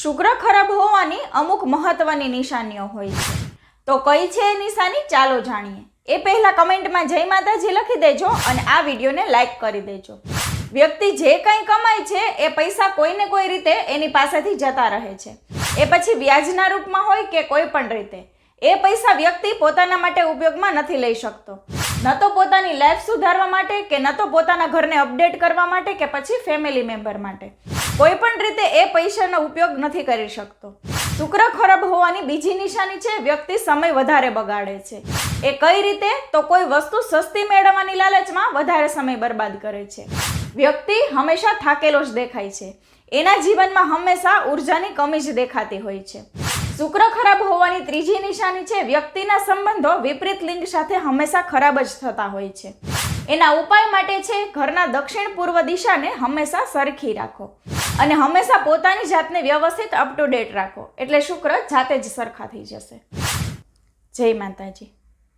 શુક્ર ખરાબ હોવાની અમુક મહત્વની નિશાનીઓ હોય છે. તો કઈ છે એ નિશાની ચાલો જાણીએ. એ પહેલાં કમેન્ટમાં જય માતાજી લખી દેજો અને આ વિડીયોને લાઈક કરી દેજો. વ્યક્તિ જે કંઈ કમાય છે, એ પૈસા કોઈને કોઈ રીતે એની પાસેથી જતા રહે છે. એ પછી વ્યાજના રૂપમાં હોય કે કોઈ પણ રીતે. એ પૈસા વ્યક્તિ પોતાના માટે ઉપયોગમાં નથી લઈ શકતો. ન તો પોતાની લાઈફ સુધારવા માટે કે ન તો પોતાના ઘરને અપડેટ કરવા માટે કે પછી ફેમિલી મેમ્બર માટે. કોઈ પણ રીતે એ પૈસાનો ઉપયોગ નથી કરી શકતો. શુક્ર ખરાબ હોવાની બીજી નિશાની છે, વ્યક્તિ સમય વધારે બગાડે છે. એ કઈ રીતે? તો કોઈ વસ્તુ સસ્તી મેળવવાની લાલચમાં વધારે સમય બરબાદ કરે છે. વ્યક્તિ હંમેશા થાકેલો જ દેખાય છે. એના જીવનમાં હંમેશા ઉર્જાની કમી જ દેખાતી હોય છે. શુક્ર ખરાબ હોવાની ત્રીજી નિશાની છે, વ્યક્તિના સંબંધો વિપરીત લિંગ સાથે હંમેશા ખરાબ જ થતા હોય છે. એના ઉપાય માટે છે, ઘરના દક્ષિણ પૂર્વ દિશાને હંમેશા સરખી રાખો. અને હંમેશા પોતાની જાતને વ્યવસ્થિત અપ ટુ ડેટ રાખો. એટલે શુક્ર જાતે જ સરખા થઈ જશે. જય માતાજી.